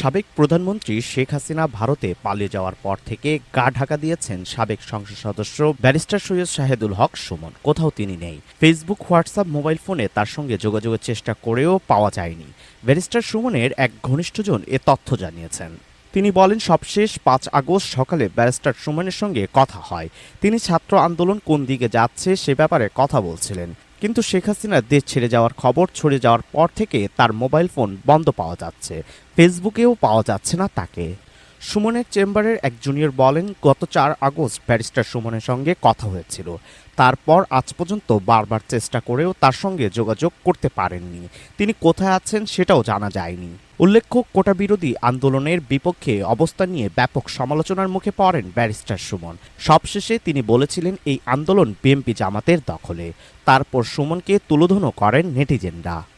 সাবেক প্রধানমন্ত্রী শেখ হাসিনা ভারতে পালিয়ে যাওয়ার পর থেকে গা ঢাকা দিয়েছেন সাবেক সংসদ সদস্য ব্যারিস্টার সৈয়দ শাহেদুল হক সুমন। কোথাও তিনি নেই। ফেসবুক হোয়াটসঅ্যাপ মোবাইল ফোনে তার সঙ্গে যোগাযোগের চেষ্টা করেও পাওয়া যায়নি। ব্যারিস্টার সুমনের এক ঘনিষ্ঠজন এ তথ্য জানিয়েছেন। তিনি বলেন, সবশেষ পাঁচ আগস্ট সকালে ব্যারিস্টার সুমনের সঙ্গে কথা হয়। তিনি ছাত্র আন্দোলন কোন দিকে যাচ্ছে সে ব্যাপারে কথা বলছিলেন। কিন্তু শেখ হাসিনার দেশ ছেড়ে যাওয়ার খবর ছড়িয়ে যাওয়ার পর থেকে তার মোবাইল ফোন বন্ধ পাওয়া যাচ্ছে। ফেসবুকেও পাওয়া যাচ্ছে না তাকে। সুমনের চেম্বারের এক জুনিয়র বলেন, গত চার আগস্ট ব্যারিস্টার সুমনের সঙ্গে কথা হয়েছিল। তারপর আজ পর্যন্ত বারবার চেষ্টা করেও তার সঙ্গে যোগাযোগ করতে পারেননি। তিনি কোথায় আছেন সেটাও জানা যায়নি। উল্লেখ্য, কোটা বিরোধী আন্দোলনের বিপক্ষে অবস্থান নিয়ে ব্যাপক সমালোচনার মুখে পড়েন ব্যারিস্টার সুমন। সবশেষে তিনি বলেছিলেন, এই আন্দোলন বিএমপি জামাতের দখলে। তারপর সুমনকে তুলোধনও করেন নেটিজেনরা।